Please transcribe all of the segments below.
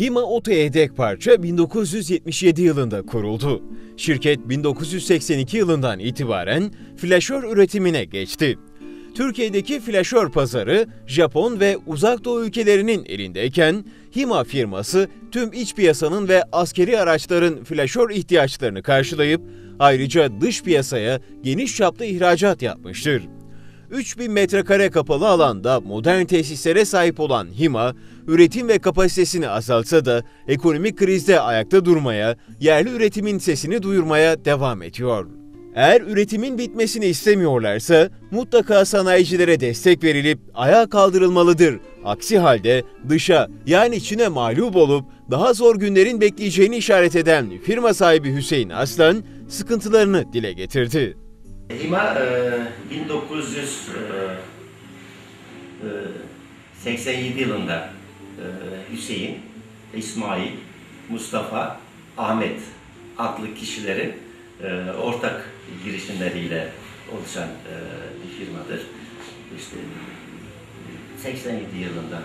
Hima Oto Yedek Parça 1977 yılında kuruldu. Şirket 1982 yılından itibaren flaşör üretimine geçti. Türkiye'deki flaşör pazarı Japon ve Uzak Doğu ülkelerinin elindeyken Hima firması tüm iç piyasanın ve askeri araçların flaşör ihtiyaçlarını karşılayıp ayrıca dış piyasaya geniş çaplı ihracat yapmıştır. 3000 metrekare kapalı alanda modern tesislere sahip olan HİMA, üretim ve kapasitesini azaltsa da ekonomik krizde ayakta durmaya, yerli üretimin sesini duyurmaya devam ediyor. Eğer üretimin bitmesini istemiyorlarsa mutlaka sanayicilere destek verilip ayağa kaldırılmalıdır. Aksi halde dışa yani Çin'e mağlup olup daha zor günlerin bekleyeceğini işaret eden firma sahibi Hüseyin Aslan sıkıntılarını dile getirdi. HİMA 1987 yılında e, Hüseyin, İsmail, Mustafa, Ahmet adlı kişilerin e, ortak girişimleriyle oluşan e, bir firmadır. İşte 87 yılında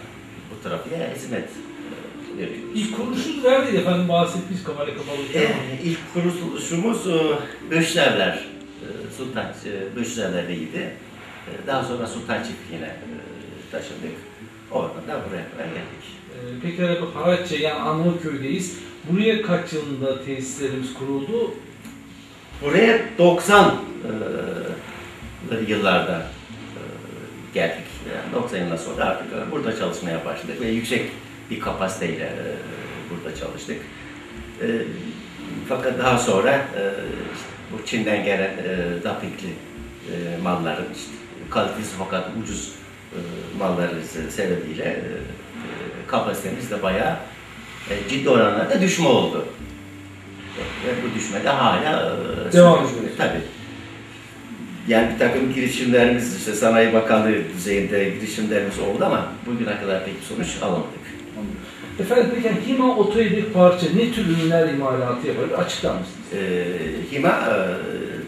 bu trafiğe hizmet veriyoruz. İlk kuruluşunuz neredeydi efendim bahsettiğiniz kamera kapalı? Ee, ilk kuruluşumuz Böşlerler, Sultan Böşlerler'deydi. Daha sonra Sultan Çiftliği'ne taşındık. Oradan da buraya kadar geldik. Peki bu Haraçça yani Anadolu'köy'deyiz. Buraya kaç yılında tesislerimiz kuruldu? Buraya 90 e, yıllarda e, geldik. Yani 90 yılından sonra artık burada çalışmaya başladık ve yüksek bir kapasiteyle e, burada çalıştık. E, fakat daha sonra e, işte bu Çin'den gelen e, dapikli e, malların işte, kalitesi fakat ucuz e, malları sebebiyle e, kapasitemiz de bayağı e, ciddi oranlarda düşme oldu. Ve bu düşme de hala e, devam ediyor. Tabii. Yani bir takım girişimlerimiz işte Sanayi Bakanlığı düzeyinde girişimlerimiz oldu ama bugüne kadar pek sonuç alamadık. Efendim peki HİMA otoyedek parça ne tür ürünler imalatı yapar? Açıklar mısınız? Ee, HİMA e,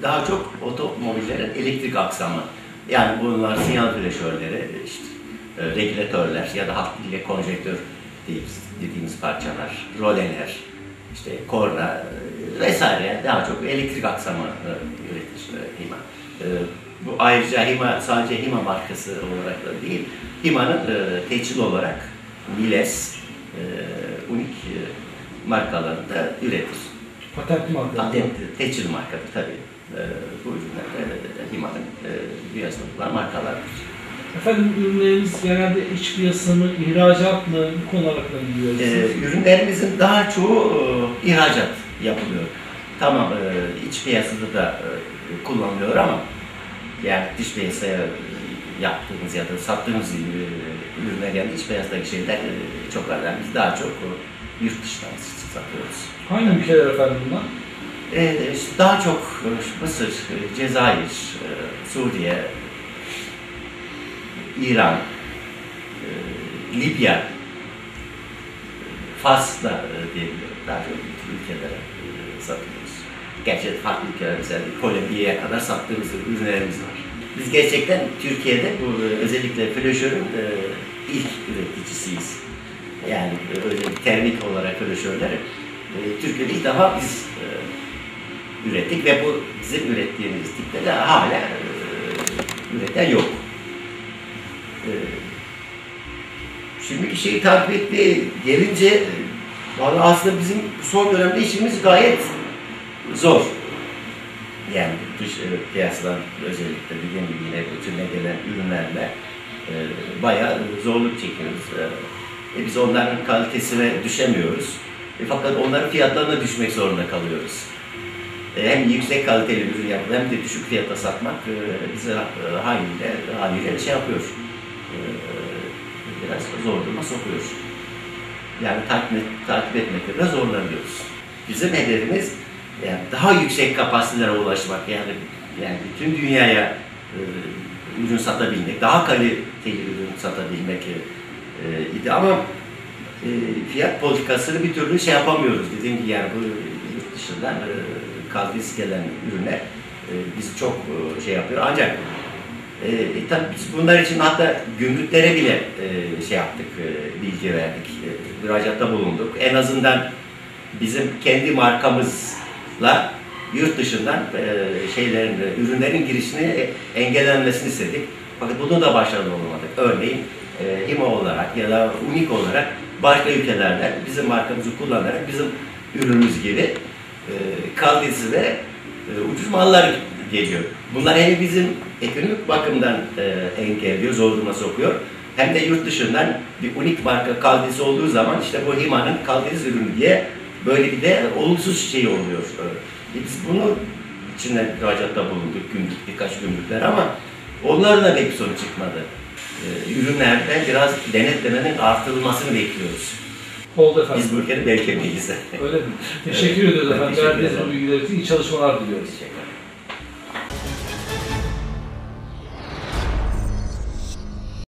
daha çok otomobillerin elektrik aksamı. Yani bunlar sinyal flaşörleri, işte, e, regülatörler ya da halk diliyle konjektör dediğimiz, parçalar, roleler, işte korna e, vesaire daha çok elektrik aksamı üretir e, HİMA. E, bu ayrıca HİMA sadece HİMA markası olarak da değil, HİMA'nın e, teçhil olarak Miles, e, unik e, markalarını da üretir. Patentli marka. Patentli, teçhil markadır tabii. E, bu ürünler e, HİMA'nın e, dünyasında bulunan markalardır. Efendim ürünlerimiz genelde iç piyasa mı, ihracat mı, bu konu hakkında biliyoruz. Ee, ürünlerimizin daha çoğu e, ihracat yapılıyor. Tamam, e, iç piyasada da e, kullanılıyor ama yani dış piyasaya yaptığımız ya da sattığımız e, ürünler yani iç piyasadaki şeyler e, çok. Yani biz daha çok e, yurt dışından satıyoruz. Hangi ülkeler efendim bunlar? Ee, işte daha çok e, Mısır, e, Cezayir, e, Suriye, İran, e, Libya, Fas'ta e, diyebilirim. Daha çok ülkelere e, satıyoruz. Gerçi farklı ülkeler mesela Kolombiya'ya kadar sattığımız ürünlerimiz var. Biz gerçekten Türkiye'de bu e, özellikle flaşörün e, ilk üreticisiyiz. Yani e, öyle termik olarak flaşörleri e, Türkiye'de ilk defa biz e, ürettik ve bu bizim ürettiğimiz tipte de hala e, üreten yok. E, şimdiki şeyi takip etti gelince valla aslında bizim son dönemde işimiz gayet zor. Yani dış e, piyasadan özellikle dediğim gibi yine bütününe gelen ürünlerle e, bayağı zorluk çekiyoruz. E, biz onların kalitesine düşemiyoruz. E, fakat onların fiyatlarına düşmek zorunda kalıyoruz. E, hem yüksek kaliteli ürün yapıp hem de düşük fiyata satmak e, bize e, haliyle, haliyle şey yapıyor. E, biraz zor duruma sokuyor. Yani takip, takip etmekte de zorlanıyoruz. Bizim hedefimiz yani daha yüksek kapasitelere ulaşmak yani yani bütün dünyaya e, ürün satabilmek, daha kaliteli ürün satabilmek e, idi ama e, fiyat politikasını bir türlü şey yapamıyoruz. Dediğim gibi yani bu yurt dışından e, kalitesi gelen ürünler e, bizi çok e, şey yapıyor. Ancak E, e, tabii biz bunlar için hatta gümrüklere bile e, şey yaptık, e, bilgi verdik, e, müracaatta bulunduk. En azından bizim kendi markamızla yurt dışından e, şeylerin, e, ürünlerin girişini e, engellenmesini istedik. Fakat bunu da başarılı olamadık. Örneğin e, olarak ya da unik olarak başka ülkelerden bizim markamızı kullanarak bizim ürünümüz gibi e, kalitesi ve ucuz mallar geliyor. Bunlar hem bizim ekonomik bakımdan engelliyor, zor duruma sokuyor. Hem de yurt dışından bir unik marka kalitesi olduğu zaman işte bu HİMA'nın kalitesiz ürünü diye böyle bir de olumsuz şey oluyor. E, biz bunu içinden müracaata bulunduk, gümrük, birkaç gümrükler ama onlardan da bir sonuç çıkmadı. E, ürünlerden biraz denetlemenin artırılmasını bekliyoruz. Oldu efendim. Biz bu ülkenin belki miyiz? Öyle mi? Teşekkür ediyoruz Ben efendim. Verdiğiniz bilgiler için iyi çalışmalar diliyoruz. Teşekkür ederim.